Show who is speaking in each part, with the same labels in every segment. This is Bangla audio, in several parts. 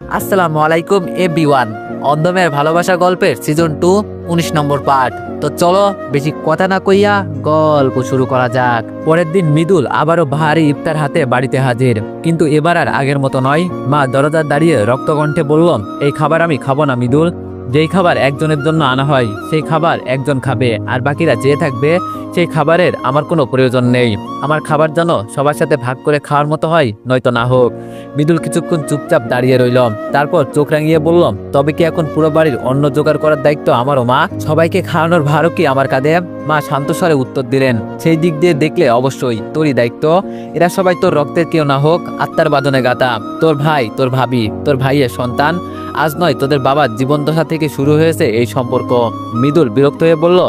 Speaker 1: আসসালামু আলাইকুম বি ওয়ান অন্ধমের ভালোবাসা গল্পের সিজন টু, উনিশ নম্বর পার্ট। তো চলো, বেশি কথা না কইয়া গল্প শুরু করা যাক। পরের দিন মৃদুল আবারও ভারী ইফতার হাতে বাড়িতে হাজির। কিন্তু এবার আর আগের মতো নয়। মা দরজার দাঁড়িয়ে রক্তকণ্ঠে বললাম এই খাবার আমি খাব না মৃদুল। যেই খাবার একজনের জন্য আনা হয়, সেই খাবার একজন খাবে, আর বাকিরা যে থাকবে, সেই খাবারের আমার কোনো প্রয়োজন নেই। আমার খাবার যেন সবার সাথে ভাগ করে খাওয়ার মতো হয়, নয়তো না হোক। মৃদুল কিছুক্ষণ চুপচাপ দাঁড়িয়ে রইল। তারপর চোখ রাঙিয়ে বললাম, তবে কি এখন পুরো বাড়ির অন্ন জোগাড় করার দায়িত্ব আমারও, মা? সবাইকে খাওয়ানোর ভারও কি আমার কাঁধে? মা শান্ত স্বরে উত্তর দিলেন, সেই দিক দিয়ে দেখলে অবশ্যই, তোরই দায়িত্ব। এরা সবাই তোর রক্তের কেউ না হোক, আত্মার বাদনে গাতা তোর ভাই, তোর ভাবি, তোর ভাইয়ের সন্তান আজ নয় তোদের বাবার জীবনদশা থেকে শুরু হয়েছে এই সম্পর্ক। মৃদুল বিরক্ত হয়ে বলল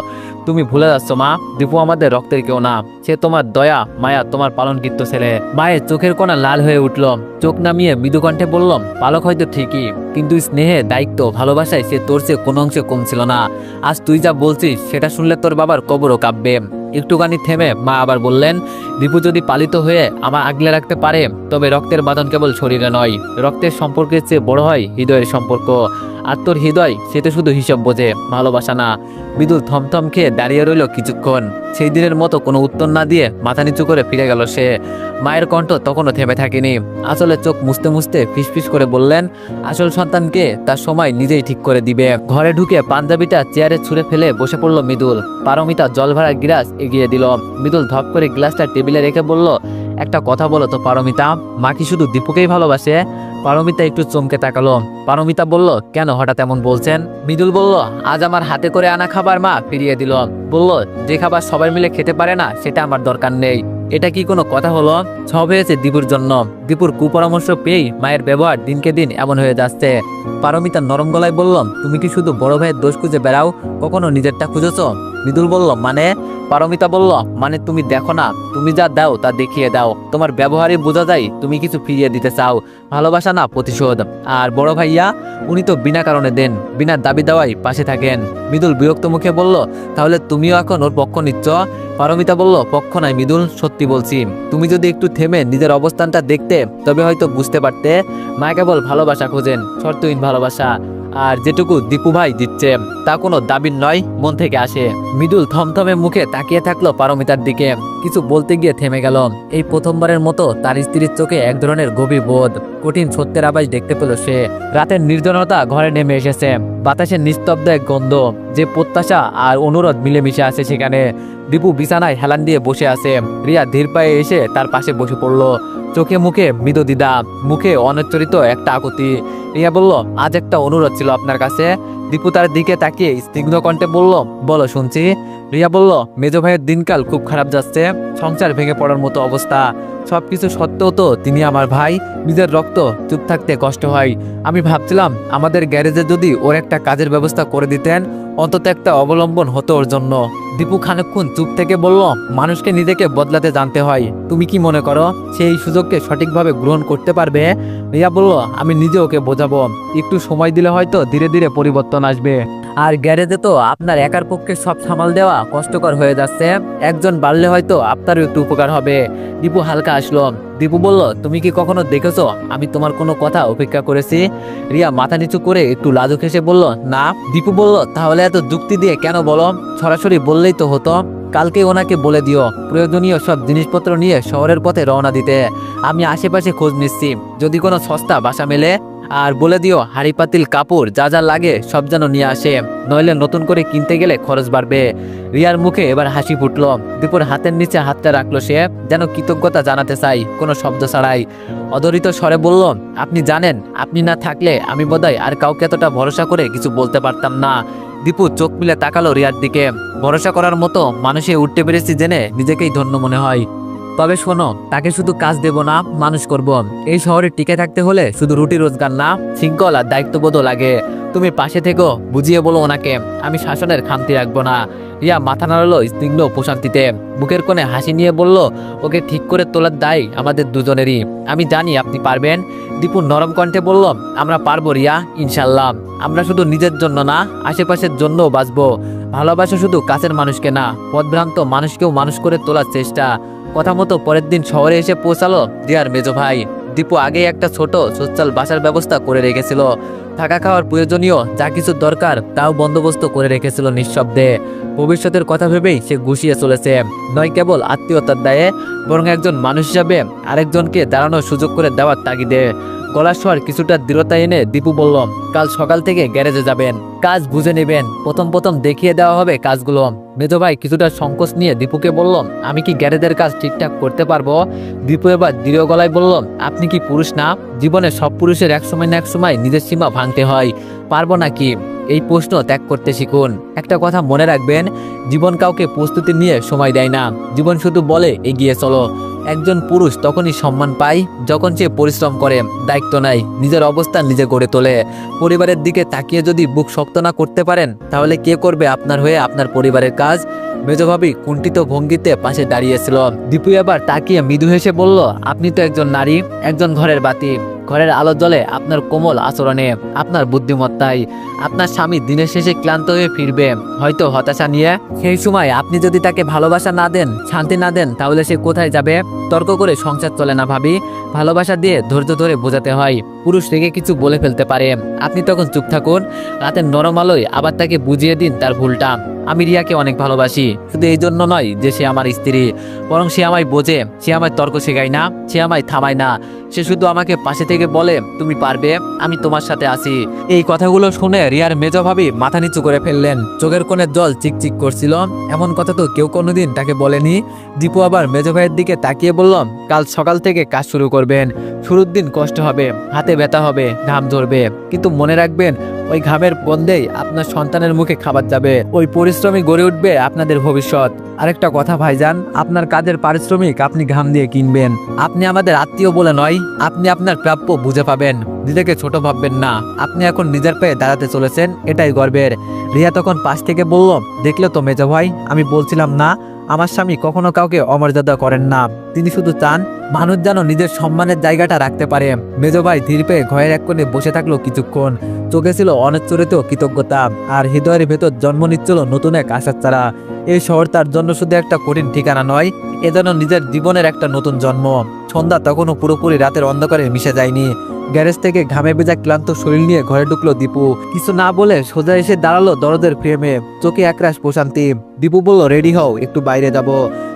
Speaker 1: তুমি ভুলে যাচ্ছ, মা। দীপু আমাদের রক্তের কেউ না। সে তোমার দয়া, মায়া, তোমার পালনকৃত ছেলে। মায়ের চোখের কোনা লাল হয়ে উঠল। চোখ নামিয়ে মৃদু কণ্ঠে বললাম, পালক হয়তো ঠিকই, কিন্তু স্নেহে, দায়িত্ব, ভালোবাসায় সে তোর চেয়ে কোনো অংশে কম ছিল না। আজ তুই যা বলছিস, সেটা শুনলে তোর বাবার কবরও কাঁপবে। একটুখানি থেমে মা আবার বললেন, দীপু যদি পালিত হয়ে আমার আগলে রাখতে পারে, তবে রক্তের বাঁধন কেবল শরীরে নয়। রক্তের সম্পর্কের চেয়ে বড় হয় হৃদয়ের সম্পর্ক। আর তোর হৃদয়, সে তো শুধু হিসাব বোঝে, ভালোবাসা না। বিদুল থমথম খেয়ে দাঁড়িয়ে রইল কিছুক্ষণ। সেই দিনের মতো কোনো উত্তর না দিয়ে মাথা নিচু করে ফিরে গেল সে। মায়ের কণ্ঠ তখনও থেমে থাকেনি। আসলে চোখ মুছতে মুছতে ফিসফিস করে বললেন, আসল সন্তানকে তার সময় নিজেই ঠিক করে দিবে। ঘরে ঢুকে পাঞ্জাবিটা চেয়ারে ছুঁড়ে ফেলে বসে পড়ল মৃদুল। পারমিতা জল ভরা গ্লাস এগিয়ে দিল। মৃদুল ধপ করে গ্লাসটা টেবিলে রেখে বলল একটা কথা বলো তো, পারমিতা। মা কি শুধু দীপুকেই ভালোবাসে? পারমিতা একটু চমকে তাকালো। পারমিতা বলল, কেন হঠাৎ এমন বলছেন? মৃদুল বলল, আজ আমার হাতে করে আনা খাবার মা ফিরিয়ে দিল। বলল, যে খাবার সবাই মিলে খেতে পারে না, সেটা আমার দরকার নেই। এটা কি কোনো কথা হলো? সব হয়েছে দীপুর জন্য। দীপুর কুপরামর্শ পেয়েই মায়ের ব্যবহার দিনকে দিন এমন হয়ে যাচ্ছে। পারমিতা নরম গলায় বললাম তুমি কি শুধু বড় ভাইয়ের দোষ খুঁজে বেড়াও? কখনো নিজেরটা খুঁজেছ? মৃদুল বলল মানে? পারমিতা বলল মানে তুমি দেখো না, তুমি যা দাও তা দেখিয়ে দাও। তোমার ব্যবহারে বোঝা যায় তুমি কিছু ফিরিয়ে দিতে চাও। ভালোবাসা না প্রতিশোধ। আর বড় ভাইয়া, উনি তো বিনা কারণে দেন, বিনা দাবি দেওয়াই পাশে থাকেন। মৃদুল বিরক্ত মুখে বলল, তাহলে তুমিও এখন ওর পক্ষ নিচ্ছ? পারমিতা বলল, পক্ষ নাই মৃদুল, সত্যি বলছি। তুমি যদি একটু থেমে নিজের অবস্থানটা দেখতে, তবে হয়তো বুঝতে পারতে। মা কেবল ভালোবাসা খোঁজেন, শর্তহীন ভালোবাসা। আর যেটুকু দীপু ভাই দিচ্ছে, তা কোনো দাবির নয়, মন থেকে আসে। মৃদুল থমথমে মুখে তাকিয়ে থাকল পারমিতার দিকে। কিছু বলতে গিয়ে থেমে গেল। এই প্রথমবারের মতো তার স্ত্রীর চোখে এক ধরনের গভীর বোধ। কঠিন সত্যের আবাস দেখতে পেল সে। রাতের নির্জনতা ঘরে নেমে এসেছে। বাতাসের নিস্তব্ধ এক গন্ধ, যে প্রত্যাশা আর অনুরোধ মিলেমিশে আছে সেখানে। দীপু বিছানায় হেলান দিয়ে বসে আছে। রিয়া ধীর পায়ে এসে তার পাশে বসে পড়ল। চোখে মুখে মৃদ দিদা, মুখে অনচ্চরিত একটা আকুতি। রিয়া বলল, আজ একটা অনুরোধ ছিল আপনার কাছে। দীপু তার দিকে তাকিয়ে স্নিগ্ধ কণ্ঠে বলল, বলো শুনছি। রিয়া বলল, মেজ ভাইয়ের দিনকাল খুব খারাপ যাচ্ছে। সংসার ভেঙে পড়ার মতো অবস্থা। সবকিছু সত্ত্বেও তো তিনি আমার ভাই, নিজের রক্ত চুপ থাকতে কষ্ট হয়। আমি ভাবছিলাম, আমাদের গ্যারেজে যদি ওর একটা কাজের ব্যবস্থা করে দিতেন, অন্তত একটা অবলম্বন হতো ওর জন্য। দীপু খানিকক্ষণ চুপ থেকে বলল, মানুষকে নিজেকে বদলাতে জানতে হয়। তুমি কি মনে করো, সেই সুযোগকে সঠিকভাবে গ্রহণ করতে পারবে? রিয়া বলল, আমি নিজে ওকে বোঝাবো। একটু সময় দিলে হয়তো ধীরে ধীরে পরিবর্তন আসবে। আর গ্যারেজে তো আপনার একার পক্ষে সব সামাল দেওয়া কষ্টকর হয়ে যাচ্ছে। একজন বাড়লে হয়তো আপনারও একটু উপকার হবে। দীপু হালকা আসলো। দীপু বলল, তুমি কি কখনো দেখেছ? আমি তোমার কোনো কথা উপেক্ষা করেছি? রিয়া মাথা নিচু করে একটু লাজুক হেসে বলল, না। দীপু বলল, তাহলে এত যুক্তি দিয়ে কেন বলো? সরাসরি বললেই তো হতো। কালকে ওনাকে বলে দিও, প্রয়োজনীয় সব জিনিসপত্র নিয়ে শহরের পথে রওনা দিতে। আমি আশেপাশে খোঁজ নিচ্ছি। যদি কোনো সস্তা বাসা মেলে আর বলে দিও, হাড়ি পাতিল, কাপড়, যা যা লাগে সব যেন নিয়ে আসে। নইলে নতুন করে কিনতে গেলে খরচ বাড়বে। রিয়ার মুখে এবার হাসি ফুটলো। দীপুর হাতের নিচে হাতটা রাখল সে, যেন কৃতজ্ঞতা জানাতে চাই, কোনো শব্দ ছাড়াই। অদরিত স্বরে বলল, আপনি জানেন, আপনি না থাকলে আমি বোধহয় আর কাউকে এতটা ভরসা করে কিছু বলতে পারতাম না। দীপু চোখ মিলে তাকালো রিয়ার দিকে। ভরসা করার মতো মানুষে উঠতে পেরেছি জেনে নিজেকেই ধন্য মনে হয়। তবে শোনো, তাকে শুধু কাজ দেব না, মানুষ করব। এই শহরে টিকে থাকতে হলে শুধু রুটি রোজগার না, শৃঙ্খল আর দায়িত্ববোধও লাগে। তুমি পাশে থেকো, বুঝিয়ে বলো ওনাকে, আমি শাসনের খামতি রাখব না। রিয়া মাথা নাড়ালো স্নিগ্ধ প্রশান্তিতে বুকের কোণে হাসি নিয়ে বলল, ওকে ঠিক করে তোলার দায় আমাদের দুজনেরই। আমি জানি আপনি পারবেন। দীপু নরম কণ্ঠে বলল, আমরা পারব রিয়া ইনশাল্লাহ আমরা শুধু নিজের জন্য না, আশেপাশের জন্যও বাঁচবো। ভালোবাসা শুধু কাছের মানুষকে না পদভ্রান্ত মানুষকেও মানুষ করে তোলার চেষ্টা। কথা মতো পরের দিন শহরে এসে পৌঁছালো দিয়ার মেজো ভাই। দীপু আগেই একটা ছোট সোচ্চাল বাসার ব্যবস্থা করে রেখেছিল। থাকা খাওয়ার প্রয়োজনীয় যা কিছু দরকার তাও বন্দোবস্ত করে রেখেছিল নিঃশব্দে। ভবিষ্যতের কথা ভেবেই সে গুছিয়ে চলেছে। নয় কেবল আত্মীয়তার দায়ে, বরং একজন মানুষ হিসাবে আরেকজনকে দাঁড়ানোর সুযোগ করে দেওয়ার তাগিদে। গলার স্বর কিছুটা দৃঢ়তা এনে দীপু বলল, কাল সকাল থেকে গ্যারেজে যাবেন। কাজ বুঝে নেবেন। প্রথম প্রথম দেখিয়ে দেওয়া হবে কাজগুলো। মেজো ভাই কিছুটা সংকোচ নিয়ে দীপুকে বলল, আমি কি গ্যারেজের কাজ ঠিকঠাক করতে পারব? দীপু এবার দৃঢ় গলায় বলল, আপনি কি পুরুষ না? জীবনে সব পুরুষের এক সময় না এক সময় নিজের সীমা ভাঙতে হয়। পারব নাকি? এই প্রশ্ন ত্যাগ করতে শিখুন। একটা কথা মনে রাখবেন, জীবন কাউকে প্রস্তুতি নিয়ে সময় দেয় না। জীবন শুধু বলে এগিয়ে চলো। একজন পুরুষ তখনই সম্মান পায় যখন সে পরিশ্রম করে, দায়িত্ব নেয়, নিজের অবস্থান নিজে গড়ে তোলে। পরিবারের দিকে তাকিয়ে যদি বুক শক্ত না করতে পারেন, তাহলে কে করবে আপনার হয়ে আপনার পরিবারের কাজ? মেজভাবি কুণ্ঠিত ভঙ্গিতে পাশে দাঁড়িয়েছিল। দীপু এবার তাকিয়ে মৃদু হেসে বলল, আপনি তো একজন নারী, একজন ঘরের বাতি। ঘরের আলো জ্বলে আপনার কোমল আচরণে, আপনার বুদ্ধিমত্তায়, আপনার স্বামী দিনের শেষে ক্লান্ত হয়ে ফিরবে। হয়তো হতাশা নিয়ে সেই সময় আপনি যদি তাকে ভালোবাসা না দেন, শান্তি না দেন, তাহলে সে কোথায় যাবে? তর্ক করে সংসার চলে না ভাবি। ভালোবাসা দিয়ে ধৈর্য ধরে বোঝাতে হয়, পুরুষ রেগে কিছু বলে ফেলতে পারে। আপনি তখন চুপ থাকুন, রাতের নরম আলোয় আবার তাকে বুঝিয়ে দিন তার ভুলটা। আমি রিয়াকে অনেক ভালোবাসি, শুধু এই জন্য নয় যে সে আমার স্ত্রী, বরং সে আমায় বোঝে, সে আমায় তর্ক শেখায় না, সে আমায় থামায় না। সে শুধু আমাকে পাশে থেকে বলে, তুমি পারবে, আমি তোমার সাথে আছি। এই কথাগুলো শুনে রিয়ার মেজ ভাবি মাথা নিচু করে ফেললেন। চোখের কোণে জল চিকচিক করছিল। এমন কথা তো কেউ কোনোদিন তাকে বলেনি। দীপু আবার মেজ ভাইয়ের দিকে তাকিয়ে বলল, কাল সকাল থেকে কাজ শুরু করবেন। শুরুর দিন কষ্ট হবে, হাতে ব্যথা হবে, ঘাম ধরবে কিন্তু মনে রাখবেন ওই ঘামের বন্ধেই আপনার সন্তানের মুখে খাবার যাবে। ওই পরিশ্রমী গড়ে উঠবে আপনাদের ভবিষ্যৎ। আরেকটা কথা ভাইজান, আপনার কাজের পারিশ্রমিক আপনি ঘাম দিয়ে কিনবেন। আপনি আমাদের আত্মীয় বলে নয়, আপনি আপনার প্রাপ্য বুঝে পাবেন। নিজেকে ছোট ভাববেন না, আপনি এখন নিজের পায়ে দাঁড়াতে চলেছেন, এটাই গর্বের। রিয়া তখন পাশ থেকে বলল, দেখলে তো মেজো ভাই, আমি বলছিলাম না, আমার স্বামী কখনো কাউকে অমর্যাদা করেন না। তিনি শুধু চান মানুষ যেন নিজের সম্মানের জায়গাটা রাখতে পারে। মেজো ভাই ধীর পেয়ে ঘরের এক কোণে বসে থাকল কিছুক্ষণ। চোখে ছিল অনচ্চরিত কৃতজ্ঞতা, আর হৃদয়ের ভেতর জন্ম নিচ্ছিল নতুন এক আশার চারা এই শহর তার জন্য শুধু একটা কঠিন ঠিকানা নয়, এ যেন নিজের জীবনের একটা নতুন জন্ম। সন্ধ্যা তখনও পুরোপুরি রাতের অন্ধকারে মিশে যায়নি। গ্যারেজ থেকে ঘামে ভেজা ক্লান্ত শরীর নিয়ে ঘরে ঢুকলো দীপু। কিছু না বলে সোজা এসে দাঁড়াল দরদের ফ্রেমে চোখে একরাশ প্রশান্তি। দীপু বলল, রেডি হও, একটু বাইরে যাব।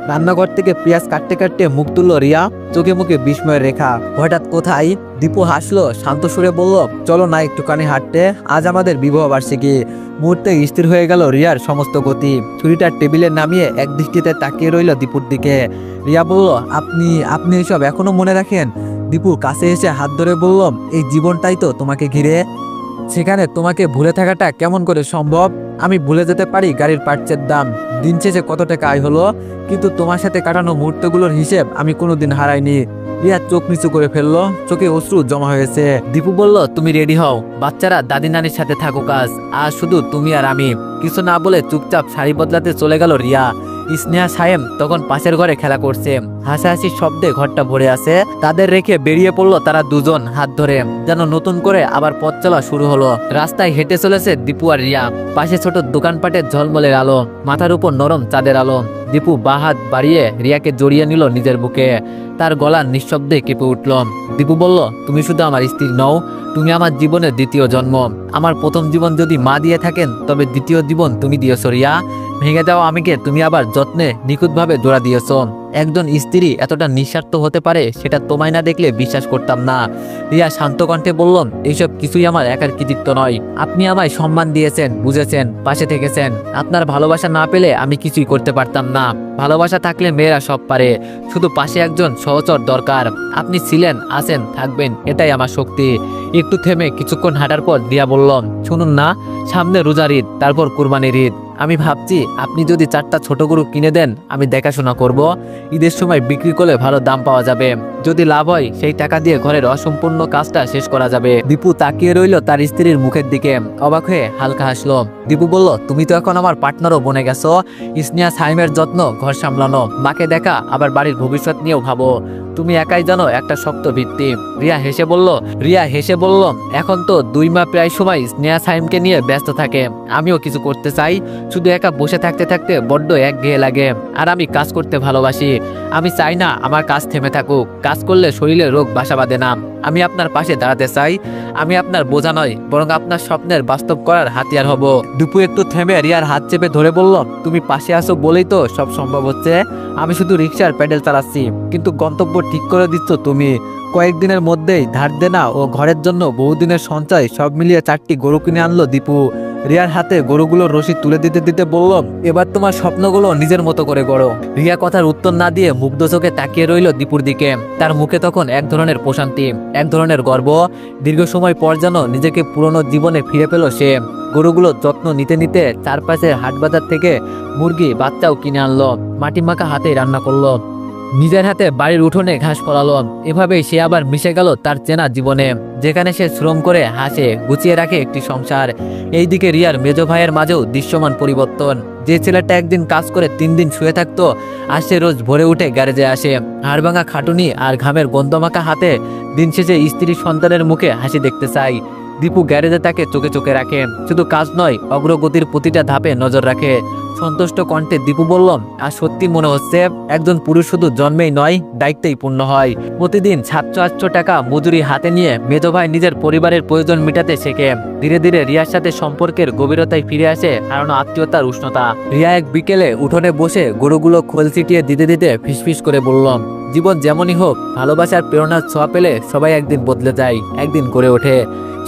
Speaker 1: রান্নাঘর থেকে পেঁয়াজ কাটতে কাটতে মুখ তুললো রিয়া, চোখে মুখে বিস্ময়ের রেখা। হঠাৎ কোথায়? দীপু হাসলো, শান্ত সুরে বলল, চলো না একটুখানি হাঁটতে, আজ আমাদের বিবাহ বার্ষিকী। মুহূর্তে স্থির হয়ে গেল রিয়ার সমস্ত গতি। ছুরিটা টেবিলে নামিয়ে এক দৃষ্টিতে তাকিয়ে রইল দীপুর দিকে। রিয়া বলল, আপনি আপনি এসব এখনও মনে রাখেন? দীপু কাছে এসে হাত ধরে বললাম, এই জীবনটাই তো তোমাকে ঘিরে। সেখানে তোমাকে ভুলে থাকাটা কেমন করে সম্ভব? আমি ভুলে যেতে পারি গাড়ির পার্টসের দাম। দিন শেষে কত টাকা আয় হলো? কিন্তু তোমার সাথে কাটানো মুহূর্তগুলোর হিসেব আমি কোনোদিন হারাইনি। রিয়া চোখ নিচু করে ফেলল, চোখে অশ্রু জমা হয়েছে। দীপু বলল, তুমি রেডি হও। বাচ্চারা দাদি নানির সাথে থাকো কাজ আর শুধু তুমি আর আমি। কিছু না বলে চুপচাপ শাড়ি বদলাতে চলে গেল রিয়া। স্নেহা সায়েম তখন পাশের ঘরে খেলা করছে। হাসাহাসির শব্দে ঘরটা ভরে আছে। তাদের রেখে বেরিয়ে পড়ল তারা দুজন হাত ধরে, যেন নতুন করে আবার পথ চলা শুরু হলো। রাস্তায় হেঁটে চলেছে দীপু আর রিয়া। পাশে ছোট দোকানপাটের ঝলমলের আলো, মাথার উপর নরম চাঁদের আলো। দীপু বাহাত বাড়িয়ে রিয়াকে জড়িয়ে নিল নিজের বুকে। তার গলা নিঃশব্দে কেঁপে উঠল। দীপু বলল, তুমি শুধু আমার স্ত্রী নও, তুমি আমার জীবনের দ্বিতীয় জন্ম। আমার প্রথম জীবন যদি মা দিয়ে থাকেন, তবে দ্বিতীয় জীবন তুমি দিয়েছ রিয়া। ভেঙে যাওয়া আমিকে তুমি আবার যত্নে নিখুঁতভাবে জোড়া দিয়েছ। একজন স্ত্রী এতটা নিঃস্বার্থ হতে পারে সেটা তোমায় না দেখলে বিশ্বাস করতাম না। রিয়া শান্ত কণ্ঠে বললাম এইসব কিছুই আমার একার কৃতিত্ব নয়। আপনি আমায় সম্মান দিয়েছেন, বুঝেছেন, পাশে থেকেছেন। আপনার ভালোবাসা না পেলে আমি কিছুই করতে পারতাম না। ভালোবাসা থাকলে মেয়েরা সব পারে। শুধু পাশে একজন সহচর দরকার। আপনি ছিলেন, আছেন, থাকবেন, এটাই আমার শক্তি। একটু থেমে কিছুক্ষণ হাঁটার পর দিয়া বললাম শুনুন না, সামনে রোজার ঈদ, তারপর কুরবানির ঈদ। আমি ভাবছি, আপনি যদি চারটা ছোট গরু কিনে দেন, আমি দেখাশোনা করব। ঈদের সময় বিক্রি করলে ভালো দাম পাওয়া যাবে। যদি লাভ হয়, সেই টাকা দিয়ে ঘরের অসম্পূর্ণ কাজটা শেষ করা যাবে। দীপু তাকিয়ে রইল তার স্ত্রীর মুখের দিকে। অবাক হয়ে হালকা হাসলো। দীপু বলল, তুমি তো এখন আমার পার্টনারও বনে গেছো। ইসনিয়া সাইমের যত্ন ঘর সামলানো। মাকে দেখা, আবার বাড়ির ভবিষ্যৎ নিয়েও ভাবো। তুমি একাই জানো, একটা শক্ত ভিত্তি। রিয়া হেসে বলল, রিয়া হেসে বলল, এখন তো দুই মা প্রায় সময় স্নেহা সাইমকে নিয়ে ব্যস্ত থাকে। আমিও কিছু করতে চাই, শুধু একা বসে থাকতে থাকতে বড্ড এক ঘেয়ে লাগে। আর আমি কাজ করতে ভালোবাসি। আমি চাই না আমার কাজ থেমে থাকুক। কাজ করলে শরীরে রোগ, বাসা বাঁধে না। আমি আপনার পাশে দাঁড়াতে চাই। আমি আপনার বোঝা নয়, বরং আপনার স্বপ্নের বাস্তব করার হাতিয়ার হব। দুপু একটু থেমে রিয়ার হাত চেপে ধরে বলল, তুমি পাশে আসো বলেই তো সব সম্ভব হচ্ছে। আমি শুধু রিক্সার প্যাডেল চালাচ্ছি, কিন্তু গন্তব্য ঠিক করে দিচ্ছ তুমি। কয়েকদিনের মধ্যেই ধার দেনা ও ঘরের জন্য বহুদিনের সঞ্চয় সব মিলিয়ে চারটি গরু কিনে আনলো দীপু। রিয়ার হাতে গরুগুলোর রশি তুলে দিতে দিতে বলল, এবার তোমার স্বপ্নগুলো নিজের মতো করে গড়ো। রিয়া কথার উত্তর না দিয়ে মুগ্ধ চোখে তাকিয়ে রইল দীপুর দিকে। তার মুখে তখন এক ধরনের প্রশান্তি, এক ধরনের গর্ব। দীর্ঘ সময় পর যেন নিজেকে পুরনো জীবনে ফিরে পেল সে। গরুগুলো যত্ন নিতে নিতে চারপাশের হাট বাজার থেকে মুরগি, বাচ্চাও কিনে আনলো। মাটি মাখা হাতে রান্না করল। নিজের হাতে বাড়ির উঠোনে ঘাস ফলালো। এভাবেই সে আবার মিশে গেল তার চেনা জীবনে। যেখানে সে শ্রম করে হাসে, গুছিয়ে রাখে একটি সংসার। এইদিকে রিয়ার মেজ ভাইয়ের মাঝেও দৃশ্যমান পরিবর্তন। যে ছেলেটা একদিন কাজ করে তিন দিন শুয়ে থাকতো, আর সে রোজ ভোরে উঠে গ্যারেজে আসে। হাড়ভাঙা খাটুনি আর ঘামের গন্ধমাখা হাতে দিন শেষে স্ত্রী সন্তানের মুখে হাসি দেখতে চাই দীপু গ্যারেজে তাকে চোখে চোখে রাখে। শুধু কাজ নয়, অগ্রগতির প্রতিটা ধাপে নজর রাখে। সন্তুষ্ট কণ্ঠে দীপু বলল, আর সত্যি মনে হচ্ছে, একজন পুরুষ শুধু জন্মেই নয়, দায়িত্বেই পূর্ণ হয়। প্রতিদিন সাতশো আটশো টাকা মজুরি হাতে নিয়ে মেজো ভাই নিজের পরিবারের প্রয়োজন মেটাতে শেখে। ধীরে ধীরে রিয়ার সাথে সম্পর্কের গভীরতায় ফিরে আসে হারানো আত্মীয়তার উষ্ণতা। রিয়া এক বিকেলে উঠোনে বসে গরুগুলো খোল ছিটিয়ে দিতে দিতে ফিসফিস করে বলল, জীবন যেমনই হোক, ভালোবাসার প্রেরণার ছোঁয়া পেলে সবাই একদিন বদলে যায়, একদিন করে ওঠে।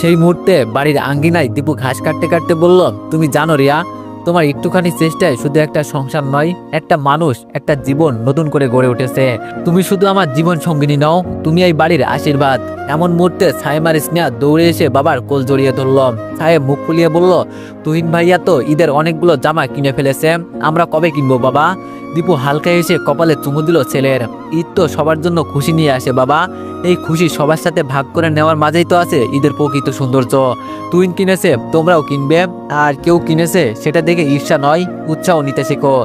Speaker 1: সেই মুহূর্তে বাড়ির আঙ্গিনায় দীপু ঘাস কাটতে কাটতে বলল, তুমি জানো রিয়া, তোমার একটুখানি চেষ্টায় শুধু একটা সংসার নয়, একটা মানুষ, একটা জীবন নতুন করে গড়ে উঠেছে। তুমি শুধু আমার জীবন সঙ্গিনী নও, তুমি এই বাড়ির আশীর্বাদ। এমন মুহূর্তে সাহেমার স্নেহা দৌড়ে এসে বাবার কোল জড়িয়ে ধরল। সাহেব মুখ ফুলিয়ে বলল, তুহিন ভাইয়া তো ঈদের অনেকগুলো জামা কিনে ফেলেছে। আমরা কবে কিনবো বাবা? দীপু হালকা এসে কপালে চুমু দিল ছেলের। ঈদ তো সবার জন্য খুশি নিয়ে আসে বাবা। এই খুশি সবার সাথে ভাগ করে নেওয়ার মাঝেই তো আছে ঈদের প্রকৃত সৌন্দর্য। তুইন কিনেছে, তোমরাও কিনবে। আর কেউ কিনেছে, সেটা দেখে ঈর্ষা নয়, উৎসাহ নিতে শেখো।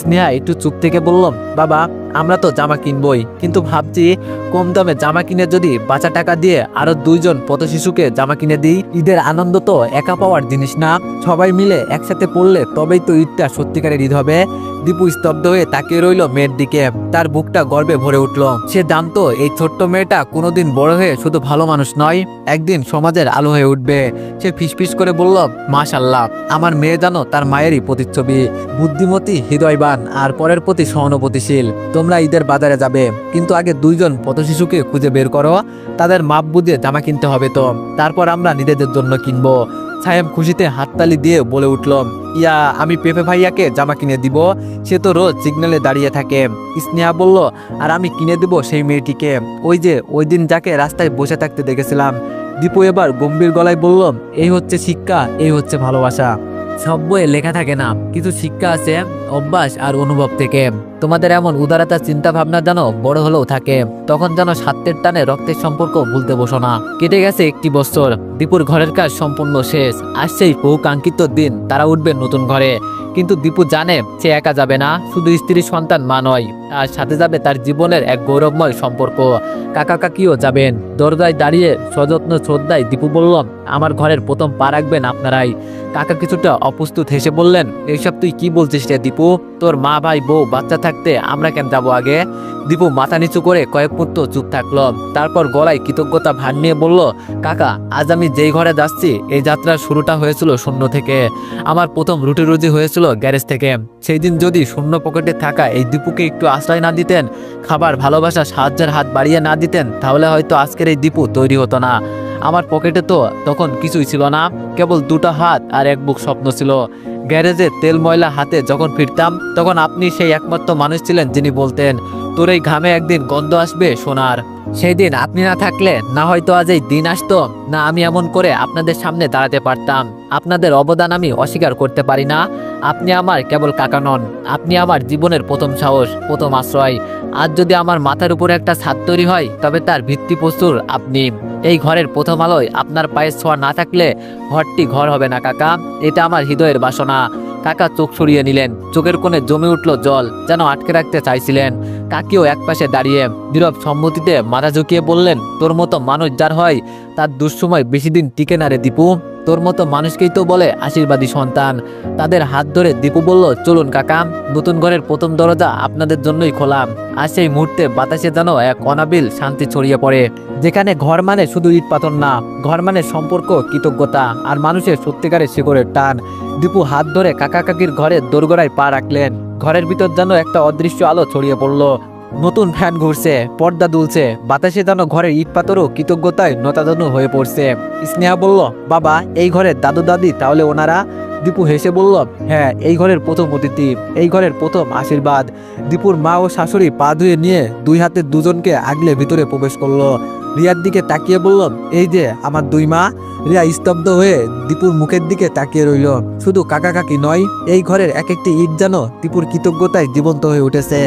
Speaker 1: স্নেহা একটু চুপ থেকে বললাম বাবা আমরা তো জামা কিনবই। কিন্তু ভাবছি, কম দামে জামা কিনে যদি বাঁচা টাকা দিয়ে আরও দুইজন পথ শিশুকে জামা কিনে দিই, ঈদের আনন্দ তো একা পাওয়ার জিনিস না। সবাই মিলে একসাথে পড়লে তবেই তো ঈদটা সত্যিকারের ঈদ হবে। দীপু স্তব্ধ হয়ে তাকিয়ে রইল মেয়ের দিকে। তার বুকটা গর্বে ভরে উঠল। সে জানতো, এই ছোট্ট মেয়েটা কোনোদিন বড় হয়ে শুধু ভালো মানুষ নয়, একদিন সমাজের আলো হয়ে উঠবে। সে ফিসফিস করে বলল মাশাল্লাহ আমার মেয়ে জানো, তার মায়েরই প্রতিচ্ছবি। বুদ্ধিমতী, হৃদয়বান, আর পরের প্রতি সহানুভূতিশীল। তোমরা ঈদের বাজারে যাবে, কিন্তু আগে দুইজন পথশিশুকে খুঁজে বের করো। তাদের মাপ বুঝে জামা কিনতে হবে তো। তারপর আমরা নিজেদের জন্য কিনবো। সাহেব খুশিতে হাততালি দিয়ে বলে উঠল, ইয়া, আমি পেপে ভাইয়াকে জামা কিনে দিব। সে তো রোজ সিগন্যালে দাঁড়িয়ে থাকে। স্নেহা বলল, আর আমি কিনে দেব সেই মেয়েটিকে। ওই যে, ওই দিন যাকে রাস্তায় বসে থাকতে দেখেছিলাম। দীপু এবার গম্ভীর গলায় বলল, এই হচ্ছে শিক্ষা, এই হচ্ছে ভালোবাসা। সব বইয়ে লেখা থাকে না, কিছু শিক্ষা আছে অভ্যাস আর অনুভব থেকে। তোমাদের এমন উদারতা চিন্তা ভাবনা যেন বড় হলেও থাকে। তখন যেন স্বার্থের টানে রক্তের সম্পর্ক ভুলতে বসো না। কেটে গেছে একটি বছর। দীপুর ঘরের কাজ সম্পূর্ণ শেষ। আসছেই বহু কাঙ্ক্ষিত দিন। তারা উঠবে নতুন ঘরে। কিন্তু দীপু জানে সে একা যাবে না। শুধু স্ত্রী, সন্তান, মা নয়। আর সাথে যাবে তার জীবনের এক গৌরবময় সম্পর্ক। কাকা কাকিও যাবেন। দরজায় দাঁড়িয়ে সযত্ন শ্রদ্ধায় দীপু বলল, আমার ঘরের প্রথম পা রাখবেন আপনারাই। কাকা কিছুটা অপ্রস্তুত হেসে বললেন এইসব তুই কি বলছিস রে দীপু? তোর মা, ভাই, বউ, বাচ্চা থাকতে আমরা কেন যাব আগে? দীপু মাথা নিচু করে কয়েক মুহূর্ত চুপ থাকল। তারপর গলায় কৃতজ্ঞতা ভার নিয়ে বলল, কাকা, আজ আমি যেই ঘরে যাচ্ছি, এই যাত্রার শুরুটা হয়েছিল শূন্য থেকে। আমার প্রথম রুটি রুজি হয়েছিল গ্যারেজ থেকে। সেই দিন যদি শূন্য পকেটে থাকা এই দীপুকে একটু আশ্রয় না দিতেন, খাবার ভালোবাসা সাহায্যের হাত বাড়িয়ে না দিতেন, তাহলে হয়তো আজকের এই দীপু তৈরি হতো না। আমার পকেটে তো তখন কিছুই ছিল না, কেবল দুটো হাত আর এক বুক স্বপ্ন ছিল। গ্যারেজে তেল ময়লা হাতে যখন ফিরতাম, তখন আপনি সেই একমাত্র মানুষ ছিলেন যিনি বলতেন, তোর এই ঘামে একদিন গন্ধ আসবে সোনার। সেই দিন আপনি না থাকলে, না হয়তো আজ এই দিন আসতো, না আমি এমন করে আপনাদের সামনে দাঁড়াতে পারতাম। আপনাদের অবদান আমি অস্বীকার করতে পারি না। আপনি আমার কেবল কাকা নন, আপনি আমার জীবনের প্রথম সাহস, প্রথম আশ্রয়। আজ যদি আমার মাথার উপরে একটা ছাদ তৈরি হয়, তবে তার ভিত্তি প্রস্তুর আপনি। এই ঘরের প্রথম আলোয় আপনার পায়ের ছোঁয়া না থাকলে, ঘরটি ঘর হবে না কাকা। এটা আমার হৃদয়ের বাসনা। 아 কাকা চোখ সরিয়ে নিলেন। চোখের কোণে জমে উঠল জল, যেন আটকে রাখতে চাইছিলেন। কাকিও একপাশে দাঁড়িয়ে নীরব সম্মতিতে মাথা ঝুঁকিয়ে বললেন, তোর মতো মানুষ যার হয়, তার দুঃসময় বেশি দিন টিকে না রে দীপু। তোর মতো মানুষকেই তো বলে আশীর্বাদী সন্তান। তাদের হাত ধরে দীপু বলল, চলুন কাকা, নতুন ঘরের প্রথম দরজা আপনাদের জন্যই খোলাম। আর সেই মুহূর্তে বাতাসে যেন এক অনাবিল শান্তি ছড়িয়ে পড়ে, যেখানে ঘর মানে শুধু ইট পাথর না, ঘর মানে সম্পর্ক, কৃতজ্ঞতা, আর মানুষের সত্যিকারের শিকড়ের টান। দীপু হাত ধরে কাকা কাকির ঘরে দোরগোড়ায় পা রাখলেন। ঘরের ভিতর যেন একটা অদৃশ্য আলো ছড়িয়ে পড়ল। নতুন ফ্যান ঘুরছে, পর্দা দুলছে, বাতাসে যেন ঘরের ইট পাথরও কৃতজ্ঞতায় নতাদনু হয়ে পড়ছে। স্নেহা বলল, বাবা, এই ঘরের দাদু দাদি, তাহলে ওনারা? দীপু হেসে বলল হ্যাঁ এই ঘরের প্রথম অতিথি, এই ঘরের প্রথম আশীর্বাদ। দীপুর মা ও শাশুড়ি পা ধুয়ে নিয়ে দুই হাতে দুজনকে আগলে ভিতরে প্রবেশ করল। রিয়ার দিকে তাকিয়ে বলল, এই যে, আমার দুই মা। রিয়া স্তব্ধ হয়ে দীপুর মুখের দিকে তাকিয়ে রইল। শুধু কাকা কাকি নয়, এই ঘরের এক একটি ইট যেন দীপুর কৃতজ্ঞতায় জীবন্ত হয়ে উঠেছে।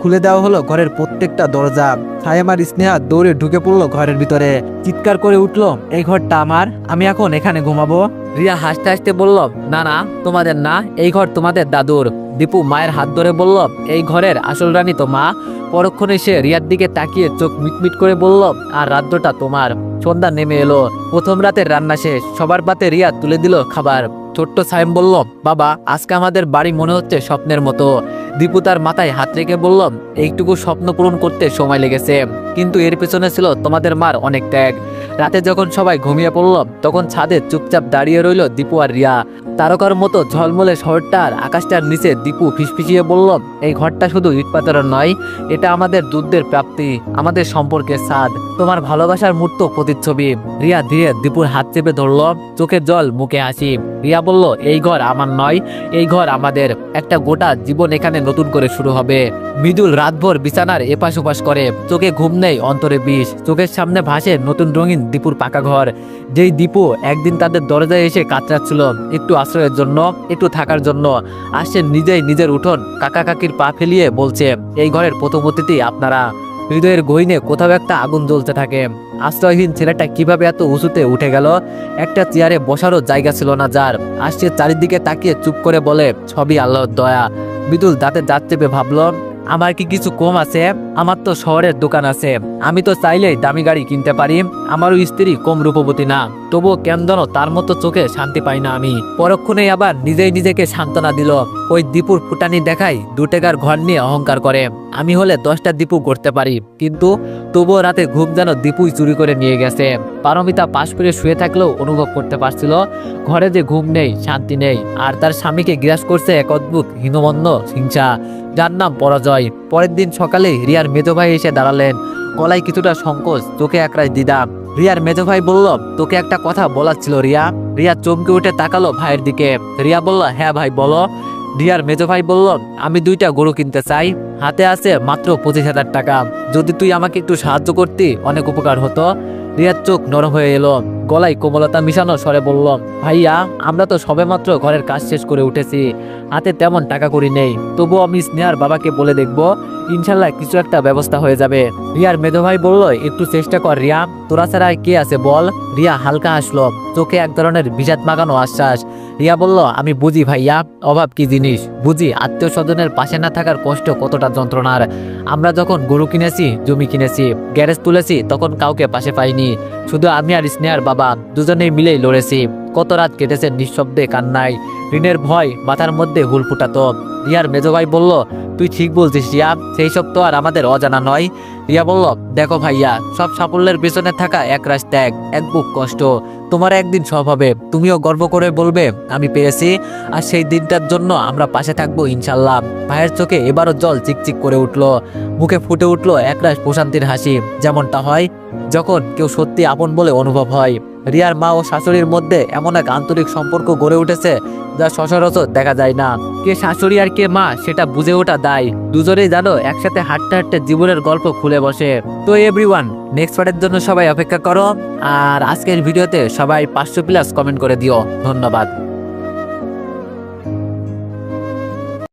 Speaker 1: খুলে দেওয়া হলো ঘরের প্রত্যেকটা দরজা। ছায়ামার স্নেহা দৌড়ে ঢুকে পড়ল ঘরের ভিতরে। চিৎকার করে উঠল, এই ঘরটা আমার, আমি এখন এখানে ঘুমাবো? রিয়া হাসতে হাসতে বলল, না না, তোমাদের না, এই ঘর তোমাদের দাদুর। দীপু মায়ের হাত ধরে বলল, এই ঘরের আসল রানী তো মা। পরক্ষণে সে রিয়ার দিকে তাকিয়ে চোখ মিটমিট করে বলল, আর রাজ্যটা তোমার। সন্ধ্যা নেমে এলো। প্রথম রাতের রান্না শেষ। সবার পাতে রিয়া তুলে দিল খাবার। ছোট্ট সাইম বলল, বাবা, আজকে আমাদের বাড়ি মনে হচ্ছে স্বপ্নের মতো। দীপু তার মাথায় হাত রেখে বলল, এইটুকু স্বপ্ন পূরণ করতে সময় লেগেছে। কিন্তু এর পেছনে ছিল তোমাদের মার অনেক ত্যাগ। রাতে যখন সবাই ঘুমিয়ে পড়ল, তখন ছাদে চুপচাপ দাঁড়িয়ে রইল দীপু আর রিয়া। তারকার মতো ঝলমলে শহরটার আকাশটার নিচে দীপু ফিসফিসিয়ে বলল, এই ঘরটা শুধু ইটপাথরের নয়, এটা আমাদের দুধের প্রাপ্তি, আমাদের সম্পর্কের স্বাদ। তোমার ভালোবাসার মূর্ত প্রতিচ্ছবি। রিয়া ধীরে দীপুর হাত চেপে ধরল চোখে জল মুখে হাসি রিয়া বলল, এই ঘর আমার নয়, এই ঘর আমাদের। একটা গোটা জীবন এখানে নতুন করে শুরু হবে। মৃদুল রাতভর বিছানার এপাশ ওপাশ করে। চোখে ঘুম নেই, অন্তরে বিষ। চোখের সামনে ভাসে নতুন রঙিন দীপুর পাকা ঘর। যেই দীপু একদিন তাদের দরজায় এসে কাতরাচ্ছিল, একটু আশ্রয়ের জন্য, একটু থাকার জন্য। আসছে নিজেই নিজের উঠোন কাকা কাকির পা ফেলিয়ে বলছে, এই ঘরের প্রথম অতিথি আপনারা। হৃদয়ের গহিনে কোথাও একটা আগুন জ্বলতে থাকে। আশ্রয়হীন ছেলেটা কীভাবে এত উঁচুতে উঠে গেল? একটা চেয়ারে বসারও জায়গা ছিল না যার। আসছে চারিদিকে তাকিয়ে চুপ করে বলে, ছবি আল্লাহর দয়া। বিদুল দাঁতে দাঁত চেপে ভাবল আমার কি কিছু কম আছে? আমার তো শহরের দোকান আছে। আমি তো চাইলেই দামি গাড়ি কিনতে পারি। আমারও স্ত্রী কম রূপবতী না। তবুও কেন যেন তার মতো চোখে শান্তি পাই না আমি। পরক্ষণেই আবার নিজেই নিজেকে সান্ত্বনা দিল। ওই দীপুর ফুটানি দেখাই দু টাকার ঘর নিয়ে অহংকার করে। আমি হলে দশটা দীপু করতে পারি। কিন্তু তবুও রাতে ঘুম যেন দীপুই চুরি করে নিয়ে গেছে। পারমিতা পাশ করে শুয়ে থাকলেও অনুভব করতে পারছিল, ঘরে যে ঘুম নেই, শান্তি নেই, আর তার স্বামীকে গ্রাস করছে এক অদ্ভুত হীনমন্য হিংসা। যার নাম পরাজয়। পরের দিন সকালে রিয়ার মেজো ভাই এসে দাঁড়ালেন। গলায় কিছুটা সংকোচ চোখে একরাই দিদা রিয়ার মেজো ভাই বলল, তোকে একটা কথা বলার ছিল রিয়া। রিয়া চমকে উঠে তাকালো ভাইয়ের দিকে। রিয়া বলল হ্যাঁ ভাই, বলো। রিয়ার মেজো ভাই বলল, আমি দুইটা গরু কিনতে চাই। হাতে আছে মাত্র পঁচিশ হাজার টাকা। যদি তুই আমাকে একটু সাহায্য করতি, অনেক উপকার হতো। রিয়ার চোখ নরম হয়ে এলো। গলায় কোমলতা মিশানো স্বরে বলল, ভাইয়া, আমরা তো সবেমাত্র ঘরের কাজ শেষ করে উঠেছি। হাতে তেমন টাকা করি নেই। তবু আমি স্নেহার বাবাকে বলে দেখব, ইনশাল্লাহ কিছু একটা ব্যবস্থা হয়ে যাবে। রিয়ার মেধো ভাই বলল, একটু চেষ্টা কর রিয়া। তোরা ছাড়া কে আছে বল? রিয়া হালকা হাসলো। চোখে এক ধরনের বিজাত মাগানো আশ্বাস। রিয়া বলল, আমি বুঝি ভাইয়া, অভাব কি জিনিস? বুঝি আত্মীয় স্বজনের পাশে না থাকার কষ্ট কতটা যন্ত্রণার। আমরা যখন গরু কিনেছি, জমি কিনেছি, গ্যারেজ তুলেছি, তখন কাউকে পাশে পাইনি। শুধু আমি আর স্নেহার বাবা দুজনেই মিলেই লড়েছি। কত রাত কেটেছে নিঃশব্দে কান্নায়। ঋণের ভয় মাথার মধ্যে হুল ফুটাতো। রিয়ার মেজো ভাই বলল, তুই ঠিক বলছিস রিয়া, সেই সব তো আর আমাদের অজানা নয়। রিয়া বলল, দেখো ভাইয়া, সব সাফল্যের পিছনে থাকা এক রাশ ত্যাগ, এক বুক কষ্ট। তোমার একদিন সব হবে। তুমিও গর্ব করে বলবে, আমি পেরেছি। আর সেই দিনটার জন্য আমরা পাশে থাকব ইনশাল্লাহ। ভাইয়ের চোখে এবারও জল চিকচিক করে উঠল। মুখে ফুটে উঠল একরাশ প্রশান্তির হাসি, যেমনটা হয় যখন কেউ সত্যি আপন বলে অনুভব হয়। রিয়ার মা ও শাশুড়ির মধ্যে এমন এক আন্তরিক সম্পর্ক গড়ে উঠেছে যা সচরাচর দেখা যায় না। কে শাশুড়ি আর কে মা, সেটা বুঝে ওঠা দায়। দুজনেই জানো একসাথে হাঁটতে হাঁটতে জীবনের গল্প খুলে বসে। তো এভরিওয়ান নেক্সট পার্টের জন্য সবাই অপেক্ষা করো। আর আজকের ভিডিওতে সবাই পাঁচশো প্লাস কমেন্ট করে দিও। ধন্যবাদ।